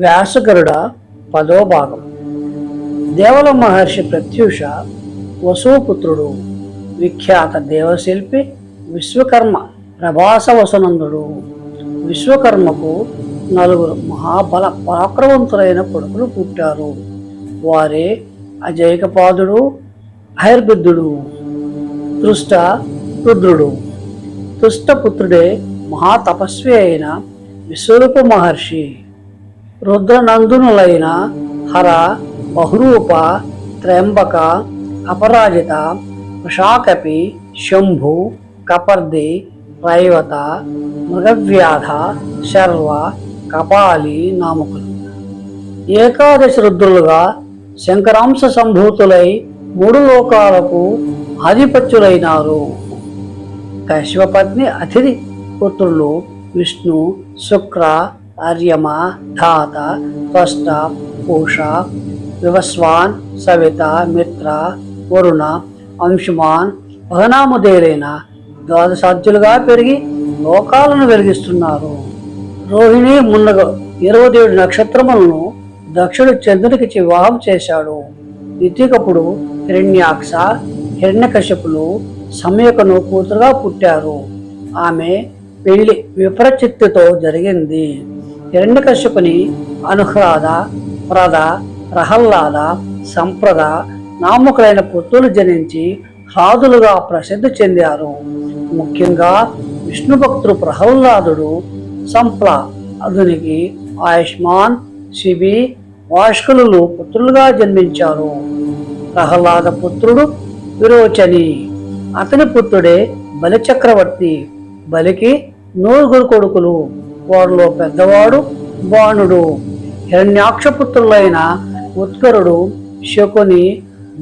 వ్యాసగరుడ పదో భాగం. దేవల మహర్షి ప్రత్యూష వసుపుత్రుడు విఖ్యాత దేవశిల్పి విశ్వకర్మ ప్రభాస వసనందుడు విశ్వకర్మకు నలుగురు మహాబల పరాక్రమవంతులైన కొడుకులు పుట్టారు. వారే అజయకపాదుడు హైర్బుద్ధుడు దృష్ట రుద్రుడు. తుష్టపుత్రుడే మహాతపస్వి అయిన విశ్వరూప మహర్షి. రుద్రనందునులైన హర బహురూప త్ర్యంబక అపరాజిత వృషాకపి శంభు కపర్ది రైవత మృగవ్యాధ శర్వ కపాలి నామకులు. ఏకాదశి రుద్రులుగా శంకరాంశ సంభూతులై మూడు లోకాలకు ఆధిపత్యులైనారు. కశ్వపత్ని అతిథి పుత్రులు విష్ణు శుక్ర అర్యమ ధాత త్వష్ట పూష వివస్వాన్ సవిత మిత్ర వరుణ అంశుమాన్ భగనాముదేలైన ద్వాదశాధ్యులుగా పెరిగి లోకాలను వెలిగిస్తున్నారు. రోహిణి మున్నగ ఇరవై ఏడు నక్షత్రములను దక్షుడు చంద్రునికి వివాహం చేశాడు. ఇతికప్పుడు హిరణ్యాక్ష హిరణ్యకశ్యపులు సమయకను కూతురుగా పుట్టారు. ఆమె పెళ్ళి విపరచిత్తుతో జరిగింది. హిరణ్యకశ్యపుని అనుహ్రాద ప్రద ప్రహ్లాద సంప్రద నామకులైన పుత్రులు జనించి హ్రాదులుగా ప్రసిద్ధి చెందారు ముఖ్యంగా విష్ణు భక్తుడు ప్రహ్లాదుడు సంప్ల అదునికి ఆయుష్మాన్ శిబి వాష్కులు పుత్రులుగా జన్మించారు ప్రహ్లాద పుత్రుడు విరోచని అతని పుత్రుడే బలిచక్రవర్తి బలికి నూరుగురు కొడుకులు వారిలో పెద్దవాడు బాణుడు. హిరణ్యాక్షపుత్రులైన ఉత్కరుడు శకుని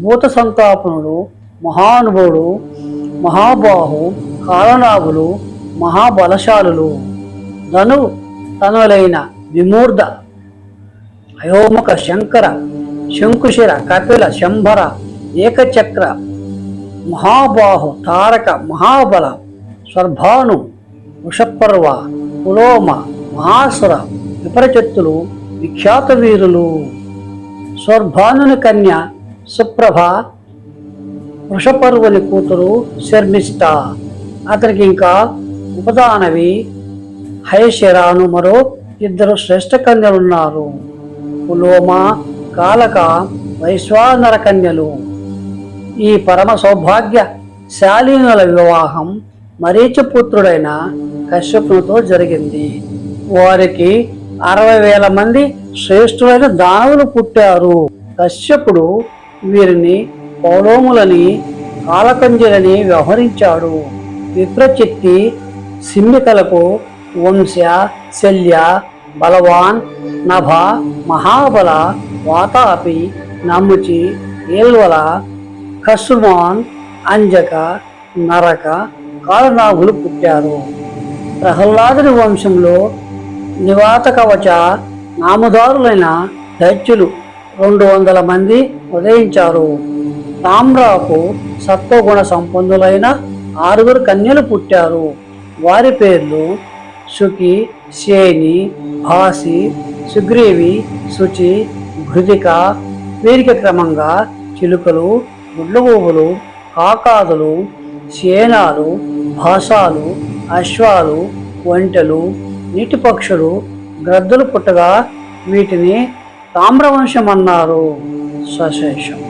భూత సంతాపనుడు మహానుభుడు మహాబాహు కాలనాగులు మహాబలశాలులు. ధను తనులైన విమూర్ధ అయోముఖ శంకర శంకుశిర కపిల శంభర ఏకచక్ర మహాబాహు తారక మహాబల స్వర్భాను వృషపర్వ. పులోమ మహాసుర విపరచత్తులు విఖ్యాత వీరులు. స్వర్భానుని కన్య సుప్రభ వృషపర్వుని కూతురు శర్మిష్ట. అతనికి ఇంకా ఉపదానవి హయశరాను మరో ఇద్దరు శ్రేష్ఠ కన్యలున్నారు. పులోమ కాలక వైశ్వానర కన్యలు. ఈ పరమ సౌభాగ్య శాలీనుల వివాహం మరీచపుత్రుడైన కశ్యపునితో జరిగింది. వారికి అరవై వేల మంది శ్రేష్ఠులైన దానవులు పుట్టారు. కశ్యపుడు వీరిని పౌలోములని కాలకంజలని వ్యవహరించాడు. విప్రచిత్తి సిమ్మికలకు వంశ శల్య బలవాన్ నభ మహాబల వాతాపి నముచి ఏల్వల కసుమాన్ అంజక నరక కాలనాగులు పుట్టారు. ప్రహ్లాదుని వంశంలో నివాత కవచ నామదారులైన దైత్యులు రెండు వందల మంది ఉదయించారు. తామ్రాకు సత్వగుణ సంపన్నులైన ఆరుగురు కన్యలు పుట్టారు. వారి పేర్లు శుకి శేని భాసి సుగ్రీవి శుచి భృతిక వీరికి క్రమంగా చిలుకలు గుడ్లగూబులు కాకాదులు శేనాలు భాషాలు అశ్వాలు ఒంటెలు నీటి పక్షులు గ్రద్దలు పుట్టగా వీటిని తామ్రవంశం అన్నారు సశేషం.